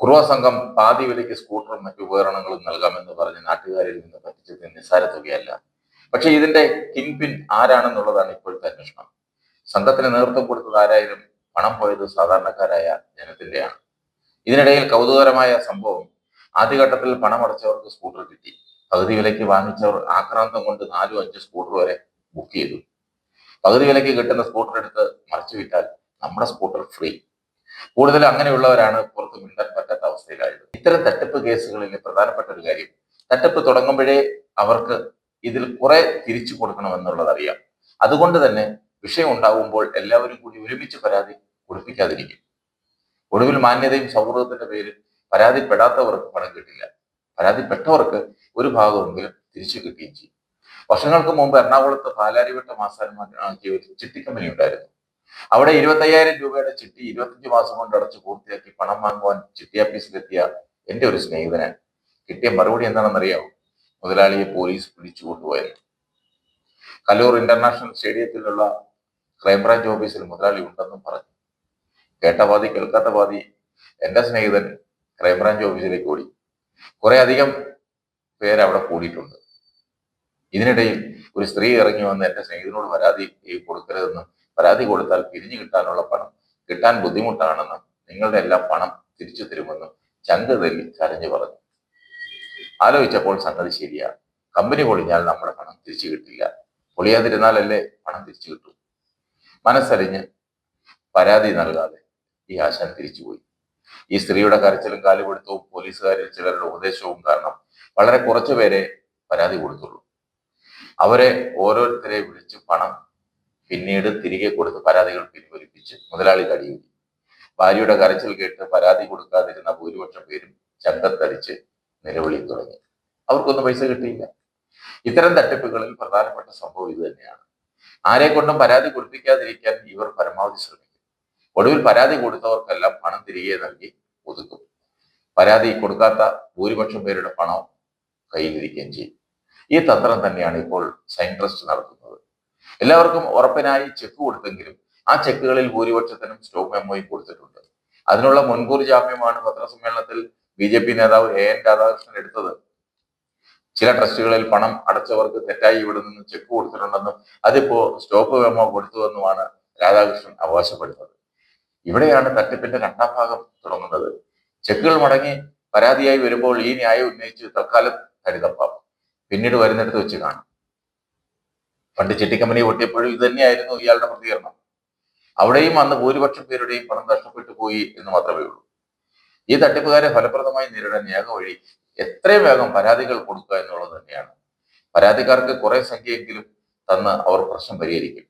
കുറുവ സംഘം പാതി വിലയ്ക്ക് സ്കൂട്ടറും മറ്റു ഉപകരണങ്ങളും നൽകാമെന്ന് പറഞ്ഞ് നാട്ടുകാരിൽ നിന്ന് പറ്റിച്ചത് നിസ്സാര തുകയല്ല. പക്ഷെ ഇതിന്റെ കിൻപിൻ ആരാണെന്നുള്ളതാണ് ഇപ്പോഴത്തെ അന്വേഷണം. സംഘത്തിന് നേതൃത്വം കൊടുത്തത് ആരായാലും പണം പോയത് സാധാരണക്കാരായ ജനത്തിന്റെയാണ്. ഇതിനിടയിൽ കൗതുകരമായ സംഭവം ആദ്യഘട്ടത്തിൽ പണമടച്ചവർക്ക് സ്കൂട്ടർ കിട്ടി. പകുതി വിലയ്ക്ക് വാങ്ങിച്ചവർ ആക്രാന്തം കൊണ്ട് നാലും അഞ്ച് സ്കൂട്ടർ വരെ ബുക്ക് ചെയ്തു. പകുതി വിലയ്ക്ക് കിട്ടുന്ന സ്കൂട്ടർ എടുത്ത് മറിച്ചു വിറ്റാൽ നമ്മുടെ സ്കൂട്ടർ ഫ്രീ. കൂടുതൽ അങ്ങനെയുള്ളവരാണ് പുറത്ത് മിണ്ടാൻ പറ്റാത്ത അവസ്ഥയിലായത്. ഇത്തരം തട്ടിപ്പ് കേസുകളിൽ പ്രധാനപ്പെട്ട ഒരു കാര്യം തട്ടിപ്പ് തുടങ്ങുമ്പോഴേ അവർക്ക് ഇതിൽ കുറെ തിരിച്ചു കൊടുക്കണമെന്നുള്ളത് അറിയാം. അതുകൊണ്ട് തന്നെ വിഷയം ഉണ്ടാകുമ്പോൾ എല്ലാവരും കൂടി ഒരുമിച്ച് പരാതി കൊടുപ്പിക്കാതിരിക്കും. ഒടുവിൽ മാന്യതയും സൗഹൃദത്തിന്റെ പേരിൽ പരാതിപ്പെടാത്തവർക്ക് പണം കിട്ടില്ല. പരാതിപ്പെട്ടവർക്ക് ഒരു ഭാഗമെങ്കിലും തിരിച്ചു കിട്ടുകയും ചെയ്യും. വർഷങ്ങൾക്ക് മുമ്പ് എറണാകുളത്ത് പാലാരിവട്ടം ആസാരമാക്കിയ ഒരു ചിട്ടിക്കമ്പനി ഉണ്ടായിരുന്നു. അവിടെ ഇരുപത്തയ്യായിരം രൂപയുടെ ചിട്ടി ഇരുപത്തഞ്ച് മാസം കൊണ്ട് അടച്ച് പൂർത്തിയാക്കി പണം വാങ്ങുവാൻ ചിട്ടി ഓഫീസിലെത്തിയ എന്റെ ഒരു സ്നേഹിതന് കിട്ടിയ മറുപടി എന്താണെന്നറിയാമോ മുതലാളിയെ പോലീസ് പിടിച്ചു കൊണ്ടുപോയത് കല്ലൂർ ഇന്റർനാഷണൽ സ്റ്റേഡിയത്തിലുള്ള ക്രൈംബ്രാഞ്ച് ഓഫീസിൽ മുതലാളി ഉണ്ടെന്നും പറഞ്ഞു. കേട്ട പാതി കേൾക്കാത്ത പാതി എന്റെ സ്നേഹിതൻ ക്രൈംബ്രാഞ്ച് ഓഫീസിലേക്ക് ഓടി. കുറെ അധികം പേര് അവിടെ കൂടിയിട്ടുണ്ട്. ഇതിനിടയിൽ ഒരു സ്ത്രീ ഇറങ്ങി വന്ന് എന്റെ സ്നേഹിതനോട് പരാതി കൊടുക്കരുതെന്നും പരാതി കൊടുത്താൽ പിരിഞ്ഞു കിട്ടാനുള്ള പണം കിട്ടാൻ ബുദ്ധിമുട്ടാണെന്നും നിങ്ങളുടെ എല്ലാം പണം തിരിച്ചു തരുമെന്നും ചങ്ക് തല്ലി കരഞ്ഞു പറഞ്ഞു. ആലോചിച്ചപ്പോൾ സംഗതി ശരിയാ. കമ്പനി പൊളിഞ്ഞാൽ നമ്മുടെ പണം തിരിച്ചു കിട്ടില്ല. പൊളിയാതിരുന്നാലല്ലേ പണം തിരിച്ചു കിട്ടൂ? മനസ്സറിഞ്ഞ് പരാതി നൽകാതെ ഈ ആശാൻ തിരിച്ചുപോയി. ഈ സ്ത്രീയുടെ കരച്ചിലും കാലുപിടുത്തവും പോലീസുകാരിൽ ചിലരുടെ ഉപദേശവും കാരണം വളരെ കുറച്ചു പേരെ പരാതി കൊടുത്തുള്ളൂ. അവരെ ഓരോരുത്തരെ വിളിച്ച് പണം പിന്നീട് തിരികെ കൊടുത്ത് പരാതികൾ പിൻവലിപ്പിച്ച് മുതലാളി കടിയൂരി ഭാര്യയുടെ കരച്ചിൽ കേട്ട് പരാതി കൊടുക്കാതിരുന്ന ഭൂരിപക്ഷം പേരും ചങ്കത്തടിച്ച് നിലവിളി തുടങ്ങി. അവർക്കൊന്നും പൈസ കിട്ടിയില്ല. ഇത്തരം തട്ടിപ്പുകളിൽ പ്രധാനപ്പെട്ട സംഭവം ഇത് തന്നെയാണ്. ആരെ കൊണ്ടും പരാതി കൊടുപ്പിക്കാതിരിക്കാൻ ഇവർ പരമാവധി ശ്രമിക്കും. ഒടുവിൽ പരാതി കൊടുത്തവർക്കെല്ലാം പണം തിരികെ നൽകി ഒതുക്കും. പരാതി കൊടുക്കാത്ത ഭൂരിപക്ഷം പേരുടെ പണം കയ്യിലിരിക്കുകയും ചെയ്യും. ഈ തന്ത്രം തന്നെയാണ് ഇപ്പോൾ സൈൻട്രസ്റ്റ് നടത്തുന്നത്. എല്ലാവർക്കും ഉറപ്പിനായി ചെക്ക് കൊടുത്തെങ്കിലും ആ ചെക്കുകളിൽ ഭൂരിപക്ഷത്തിനും സ്റ്റോപ്പ് മെമ്മോയും കൊടുത്തിട്ടുണ്ട്. അതിനുള്ള മുൻകൂർ ജാമ്യമാണ് പത്രസമ്മേളനത്തിൽ ബി ജെ പി നേതാവ് എ എൻ രാധാകൃഷ്ണൻ എടുത്തത്. ചില ട്രസ്റ്റുകളിൽ പണം അടച്ചവർക്ക് തെറ്റായി ഇവിടെ നിന്ന് ചെക്ക് കൊടുത്തിട്ടുണ്ടെന്നും അതിപ്പോ സ്റ്റോപ്പ് മെമ്മോ കൊടുത്തുവെന്നുമാണ് രാധാകൃഷ്ണൻ അവകാശപ്പെടുന്നത്. ഇവിടെയാണ് തട്ടിപ്പിന്റെ രണ്ടാം ഭാഗം തുടങ്ങുന്നത്. ചെക്കുകൾ മടങ്ങി പരാതിയായി വരുമ്പോൾ ഈ ന്യായം ഉന്നയിച്ച് തൽക്കാലം ഹരിതപ്പാം. പിന്നീട് വരുന്നിടത്ത് വെച്ച് കാണാം. പണ്ട് ചിട്ടിക്കമ്പനി പൊട്ടിയപ്പോഴും ഇത് തന്നെയായിരുന്നു ഇയാളുടെ പ്രതികരണം. അവിടെയും അന്ന് ഭൂരിപക്ഷം പേരുടെയും പണം നഷ്ടപ്പെട്ടു പോയി എന്ന് മാത്രമേ ഉള്ളൂ. ഈ തട്ടിപ്പുകാരെ ഫലപ്രദമായി നേരിടാൻ ഏക വഴി എത്രയും വേഗം പരാതികൾ കൊടുക്കുക എന്നുള്ളത് തന്നെയാണ്. പരാതിക്കാർക്ക് കുറെ സംഖ്യയെങ്കിലും തന്ന് അവർ പ്രശ്നം പരിഹരിക്കും.